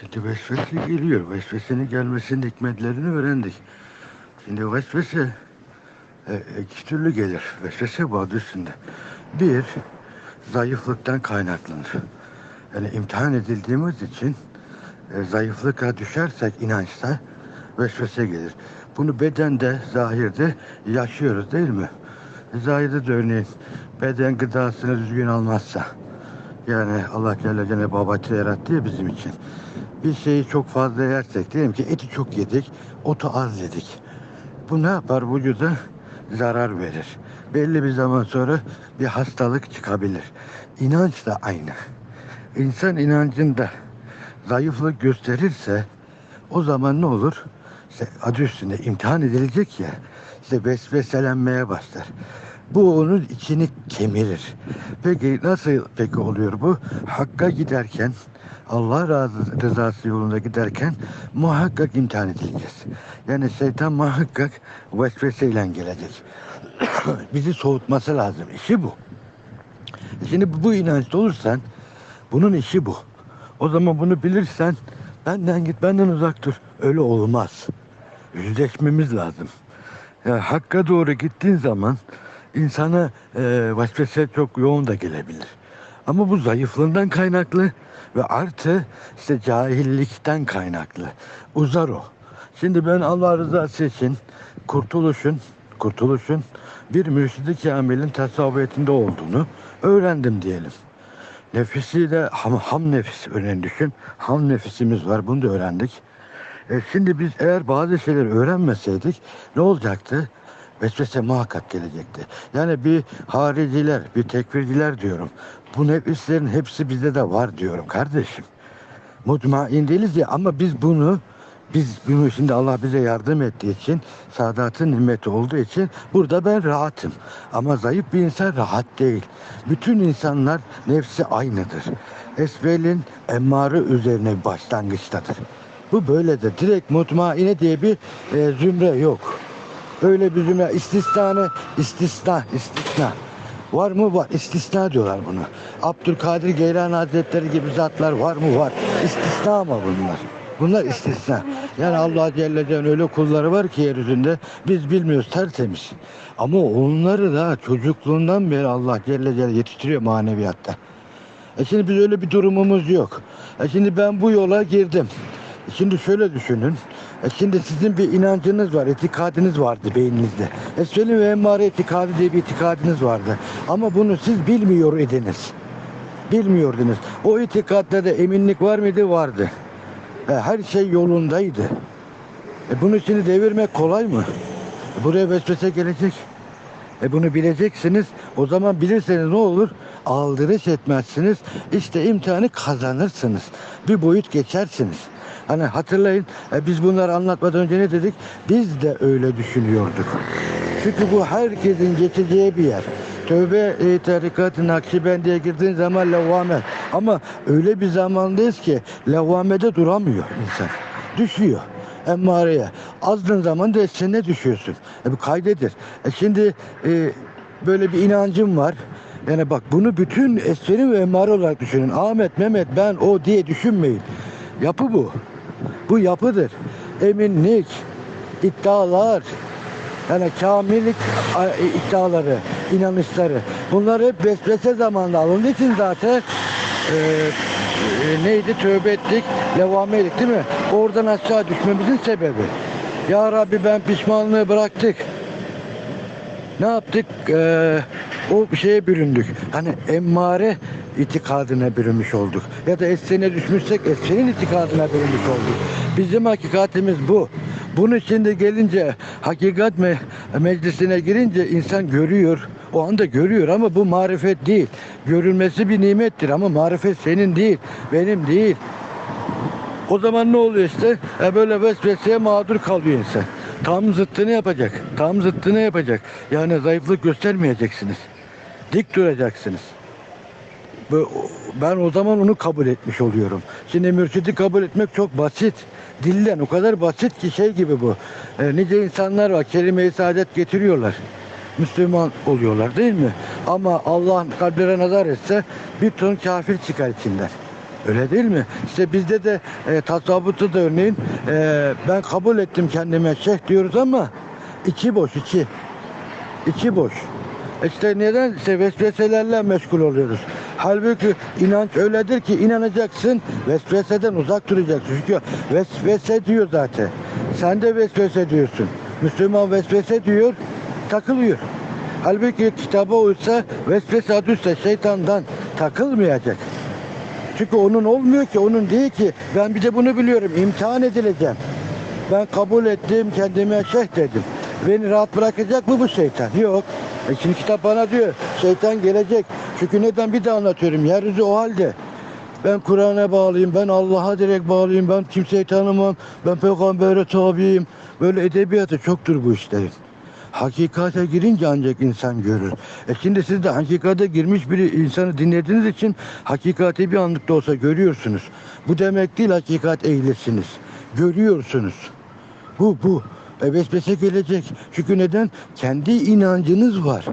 Şimdi vesvese geliyor. Vesvesenin gelmesinin hikmetlerini öğrendik. Şimdi vesvese e, iki türlü gelir. Vesvese bu adı üstünde. Bir, zayıflıktan kaynaklanır. Yani imtihan edildiğimiz için e, zayıflığa düşersek inançta vesvese gelir. Bunu bedende, zahirde yaşıyoruz değil mi? Zahirde de örneğin beden gıdasını düzgün almazsa yani Allah Celle Cenab-ı yarattı ya bizim için. Bir şeyi çok fazla yersek diyelim ki eti çok yedik, otu az yedik. Bu ne yapar vücuda? Zarar verir. Belli bir zaman sonra bir hastalık çıkabilir. İnanç da aynı. İnsan inancında zayıflık gösterirse o zaman ne olur? İşte adı üstünde imtihan edilecek ya. İşte vesveselenmeye başlar. Bu onun içini kemirir. Peki nasıl peki oluyor bu? Hakka giderken Allah razı, rızası yolunda giderken muhakkak imtihan edileceğiz. Yani şeytan muhakkak vesveseyle gelecek. Bizi soğutması lazım. İşi bu. Şimdi bu inançta olursan bunun işi bu. O zaman bunu bilirsen benden git benden uzak dur. Öyle olmaz. Yüzleşmemiz lazım. Ya, hakka doğru gittiğin zaman insana e, vesvese çok yoğun da gelebilir. Ama bu zayıflığından kaynaklı ve artı işte cahillikten kaynaklı. Uzar o. Şimdi ben Allah rızası için kurtuluşun, kurtuluşun bir mürşidi kamilin tasavvufiyetinde olduğunu öğrendim diyelim. Nefisiyle ham, ham nefis örneğin düşün. Ham nefisimiz var bunu da öğrendik. E şimdi biz eğer bazı şeyleri öğrenmeseydik ne olacaktı? Vesvese muhakkak gelecekti. Yani bir hariciler, bir tekfirciler diyorum. Bu nefislerin hepsi bizde de var diyorum kardeşim. Mutmain değiliz ya ama biz bunu biz bunu şimdi Allah bize yardım ettiği için saadatın nimeti olduğu için burada ben rahatım. Ama zayıf bir insan rahat değil. Bütün insanlar nefsi aynıdır. Esvelin emmarı üzerine başlangıçtadır. Bu böyledir. Direkt mutmaine diye bir e, zümre yok. Öyle bir zümre istisnanı istisna istisna. Var mı? Var. İstisna diyorlar bunu. Abdülkadir Geylan Hazretleri gibi zatlar var mı? Var. İstisna ama bunlar. Bunlar istisna. Yani Allah Celle Celle'nin öyle kulları var ki yeryüzünde biz bilmiyoruz tertemiz. Ama onları da çocukluğundan beri Allah Celle Celle yetiştiriyor maneviyatta. E şimdi biz öyle bir durumumuz yok. E şimdi ben bu yola girdim. Şimdi şöyle düşünün. E şimdi sizin bir inancınız var, itikadınız vardı beyninizde. Esveli ve emmare itikadı diye bir itikadınız vardı. Ama bunu siz bilmiyor idiniz. Bilmiyordunuz. O itikatta da eminlik var mıydı? Vardı. E, her şey yolundaydı. E, bunu şimdi devirmek kolay mı? E, buraya vesvese gelecek. E bunu bileceksiniz. O zaman bilirseniz ne olur? Aldırış etmezsiniz. İşte imtihanı kazanırsınız. Bir boyut geçersiniz. Hani hatırlayın e, biz bunları anlatmadan önce ne dedik? Biz de öyle düşünüyorduk. Çünkü bu herkesin geçeceği bir yer. Tövbe e, tarikatı Nakşibendi'ye girdiğin zaman levvame. Ama öyle bir zamandayız ki levvamede duramıyor insan. Düşüyor emmareye. Azdığın zaman da esene düşüyorsun. E bu kaydedir. E şimdi e, böyle bir inancım var. Yani bak bunu bütün esferi ve emmare olarak düşünün. Ahmet, Mehmet, ben, o diye düşünmeyin. Yapı bu. Bu yapıdır. Eminlik, iddialar, yani kamillik a- iddiaları, inanışları. Bunlar hep vesvese zamanında alındığı için zaten e, e, neydi tövbe ettik, levame ettik değil mi? Oradan aşağı düşmemizin sebebi. Ya Rabbi ben pişmanlığı bıraktık. Ne yaptık? Ee, o şeye büründük. Hani emmare itikadına bürünmüş olduk. Ya da esene düşmüşsek essenin itikadına bürünmüş olduk. Bizim hakikatimiz bu. Bunun içinde gelince hakikat me meclisine girince insan görüyor. O anda görüyor ama bu marifet değil. Görülmesi bir nimettir ama marifet senin değil, benim değil. O zaman ne oluyor işte? E böyle vesveseye mağdur kalıyor insan. Tam zıttını yapacak. Tam zıttını yapacak. Yani zayıflık göstermeyeceksiniz. Dik duracaksınız. Ben o zaman onu kabul etmiş oluyorum. Şimdi mürşidi kabul etmek çok basit. Dilden o kadar basit ki şey gibi bu. E, nice insanlar var kelime-i saadet getiriyorlar. Müslüman oluyorlar değil mi? Ama Allah kalplere nazar etse bir ton kafir çıkar içinden. Öyle değil mi? İşte bizde de e, tasavvufta da örneğin e, ben kabul ettim kendime şeyh diyoruz ama içi boş içi. İçi boş. İşte neden? İşte vesveselerle meşgul oluyoruz. Halbuki inanç öyledir ki inanacaksın, vesveseden uzak duracaksın. Çünkü vesvese diyor zaten. Sen de vesvese diyorsun. Müslüman vesvese diyor, takılıyor. Halbuki kitaba uysa vesvese adı üstü şeytandan takılmayacak. Çünkü onun olmuyor ki, onun değil ki. Ben bir de bunu biliyorum, imtihan edileceğim. Ben kabul ettim, kendime şeyh dedim. Beni rahat bırakacak mı bu şeytan? Yok. E kitap bana diyor, şeytan gelecek. Çünkü neden bir de anlatıyorum, yeryüzü o halde. Ben Kur'an'a bağlıyım, ben Allah'a direkt bağlıyım, ben kimseyi tanımam, ben peygambere tabiyim. Böyle edebiyatı çoktur bu işlerin. Hakikate girince ancak insan görür. E şimdi siz de hakikate girmiş bir insanı dinlediğiniz için hakikati bir anlıkta olsa görüyorsunuz. Bu demek değil hakikat ehlisiniz. Görüyorsunuz. Bu bu. Vesvese gelecek. Çünkü neden? Kendi inancınız var.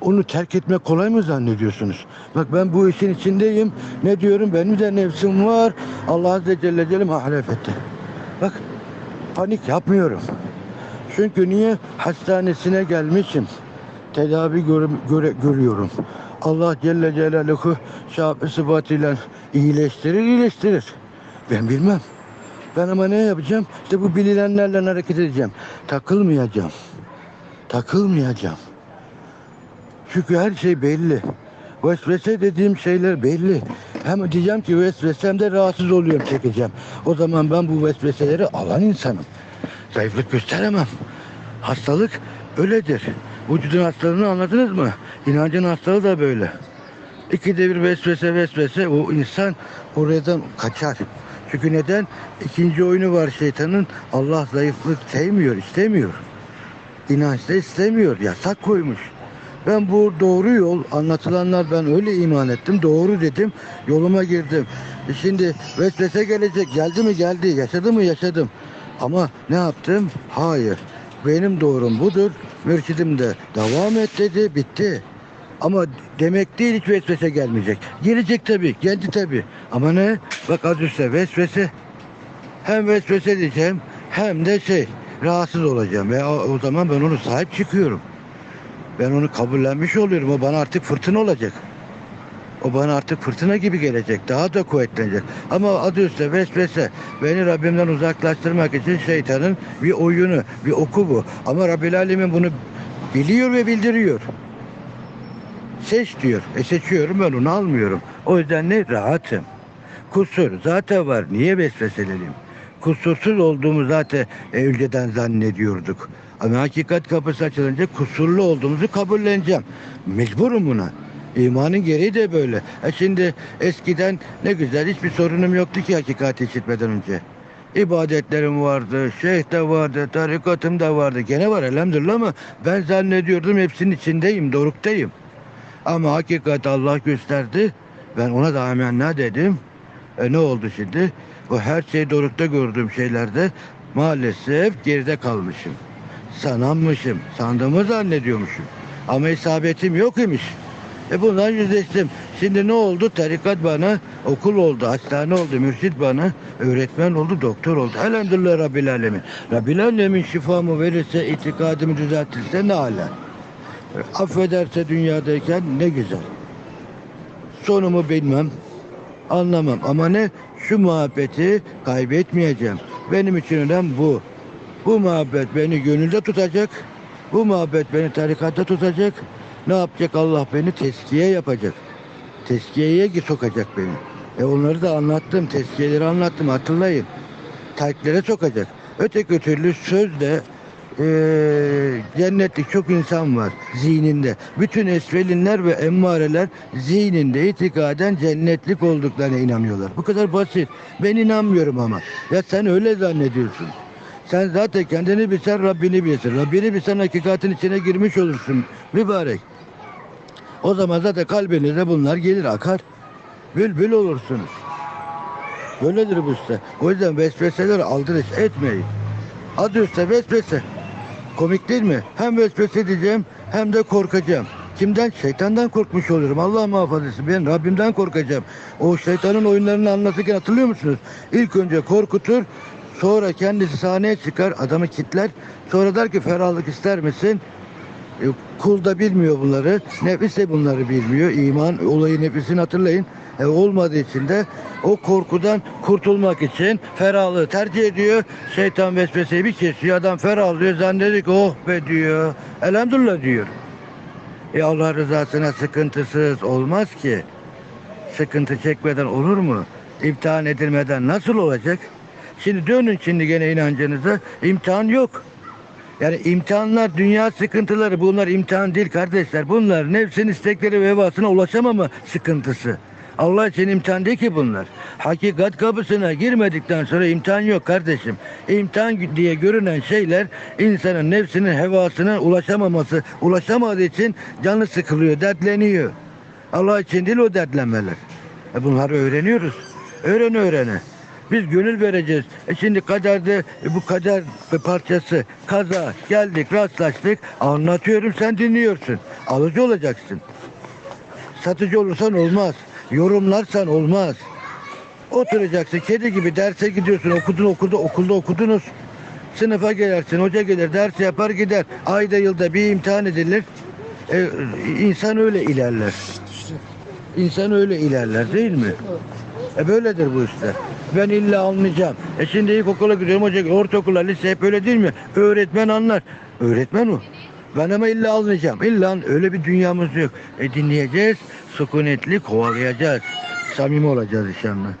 Onu terk etmek kolay mı zannediyorsunuz? Bak ben bu işin içindeyim. Ne diyorum? Benim de nefsim var. Allah Azze Celle Celle mahref etti. Bak panik yapmıyorum. Çünkü niye? Hastanesine gelmişim. Tedavi gör, göre- görüyorum. Allah Celle Celaluhu şahı sıfatıyla iyileştirir, iyileştirir. Ben bilmem. Ben ama ne yapacağım? İşte bu bilinenlerle hareket edeceğim. Takılmayacağım. Takılmayacağım. Çünkü her şey belli. Vesvese dediğim şeyler belli. Hem diyeceğim ki vesvesemde rahatsız oluyorum çekeceğim. O zaman ben bu vesveseleri alan insanım. Zayıflık gösteremem. Hastalık öyledir. Vücudun hastalığını anladınız mı? İnancın hastalığı da böyle. İkide bir vesvese vesvese o insan oradan kaçar. Çünkü neden? İkinci oyunu var şeytanın. Allah zayıflık sevmiyor, istemiyor. İnançta istemiyor. Yasak koymuş. Ben bu doğru yol anlatılanlar ben öyle iman ettim. Doğru dedim. Yoluma girdim. E şimdi vesvese gelecek. Geldi mi geldi. Yaşadı mı yaşadım. Ama ne yaptım? Hayır. Benim doğrum budur. Mürşidim de devam et dedi. Bitti. Ama demek değil hiç vesvese gelmeyecek. Gelecek tabii. Geldi tabii. Ama ne? Bak az üstte vesvese. Hem vesvese diyeceğim hem de şey rahatsız olacağım. Ve o, o zaman ben onu sahip çıkıyorum. Ben onu kabullenmiş oluyorum. O bana artık fırtına olacak. O bana artık fırtına gibi gelecek. Daha da kuvvetlenecek. Ama adı üstte vesvese. Beni Rabbimden uzaklaştırmak için şeytanın bir oyunu, bir oku bu. Ama Rabbil Alemin bunu biliyor ve bildiriyor. Seç diyor. E seçiyorum ben onu almıyorum. O yüzden ne? Rahatım. Kusur zaten var. Niye vesveseliyim? Kusursuz olduğumu zaten e, önceden zannediyorduk. Ama hakikat kapısı açılınca kusurlu olduğumuzu kabulleneceğim. Mecburum buna. İmanın gereği de böyle. E şimdi eskiden ne güzel hiçbir sorunum yoktu ki hakikati işitmeden önce. İbadetlerim vardı, şeyh de vardı, tarikatım da vardı. Gene var elhamdülillah ama ben zannediyordum hepsinin içindeyim, doruktayım. Ama hakikat Allah gösterdi. Ben ona da amenna dedim. E ne oldu şimdi? Bu her şey dorukta gördüğüm şeylerde maalesef geride kalmışım. Sananmışım. Sandığımı zannediyormuşum. Ama isabetim yok imiş. E bundan yüzleştim. Şimdi ne oldu? Tarikat bana okul oldu, hastane oldu, mürşit bana öğretmen oldu, doktor oldu. Elhamdülillah Rabbil Alemin. Rabbil Alemin şifamı verirse, itikadımı düzeltirse ne ala. Affederse dünyadayken ne güzel. Sonumu bilmem, anlamam ama ne? Şu muhabbeti kaybetmeyeceğim. Benim için önemli bu. Bu muhabbet beni gönülde tutacak. Bu muhabbet beni tarikatta tutacak. Ne yapacak Allah beni? Teskiye yapacak. Teskiyeye sokacak beni. E onları da anlattım. Teskiyeleri anlattım. Hatırlayın. Terklere sokacak. Öteki türlü sözde eee cennetlik çok insan var zihninde. Bütün esvelinler ve emmareler zihninde itikaden cennetlik olduklarına inanıyorlar. Bu kadar basit. Ben inanmıyorum ama. Ya sen öyle zannediyorsun. Sen zaten kendini bilsen Rabbini bilirsin. Rabbini bilsen hakikatin içine girmiş olursun. Mübarek. O zaman zaten kalbinize bunlar gelir akar. Bülbül olursunuz. Böyledir bu işte. O yüzden vesveseleri aldırış etmeyin. Adı üstte vesvese. Komik değil mi? Hem vesvese diyeceğim hem de korkacağım. kimden? Şeytandan korkmuş olurum. Allah muhafaza etsin. Ben Rabbimden korkacağım. O şeytanın oyunlarını anlatırken hatırlıyor musunuz? İlk önce korkutur, sonra kendisi sahneye çıkar, adamı kitler. Sonra der ki ferahlık ister misin? E, kul da bilmiyor bunları. Nefis de bunları bilmiyor. İman olayı nefisini hatırlayın. E, olmadığı için de o korkudan kurtulmak için ferahlığı tercih ediyor. Şeytan vesveseyi bir kesiyor. Adam ferahlıyor. Zannediyor oh be diyor. Elhamdülillah diyor. E Allah rızasına sıkıntısız olmaz ki. Sıkıntı çekmeden olur mu? İmtihan edilmeden nasıl olacak? Şimdi dönün şimdi gene inancınıza. İmtihan yok. Yani imtihanlar, dünya sıkıntıları bunlar imtihan değil kardeşler. Bunlar nefsin istekleri ve hevasına ulaşamama sıkıntısı. Allah için imtihan değil ki bunlar. Hakikat kapısına girmedikten sonra imtihan yok kardeşim. İmtihan diye görünen şeyler insanın nefsinin hevasına ulaşamaması, ulaşamadığı için canı sıkılıyor, dertleniyor. Allah için değil o dertlenmeler. E bunları öğreniyoruz. Öğrene öğrene. Biz gönül vereceğiz. E şimdi kaderde e bu kader bir parçası kaza geldik rastlaştık anlatıyorum sen dinliyorsun. Alıcı olacaksın. Satıcı olursan olmaz. Yorumlarsan olmaz. Oturacaksın kedi gibi derse gidiyorsun okudun okulda okulda okudunuz. Sınıfa gelirsin hoca gelir ders yapar gider. Ayda yılda bir imtihan edilir. E, insan öyle ilerler. İnsan öyle ilerler değil mi? E böyledir bu işler. Ben illa anlayacağım. E şimdi ilkokula gidiyorum hoca ortaokula lise hep öyle değil mi? Öğretmen anlar. Öğretmen o. Ben ama illa anlayacağım. İlla öyle bir dünyamız yok. E dinleyeceğiz. Sükunetli kovalayacağız. Samimi olacağız inşallah.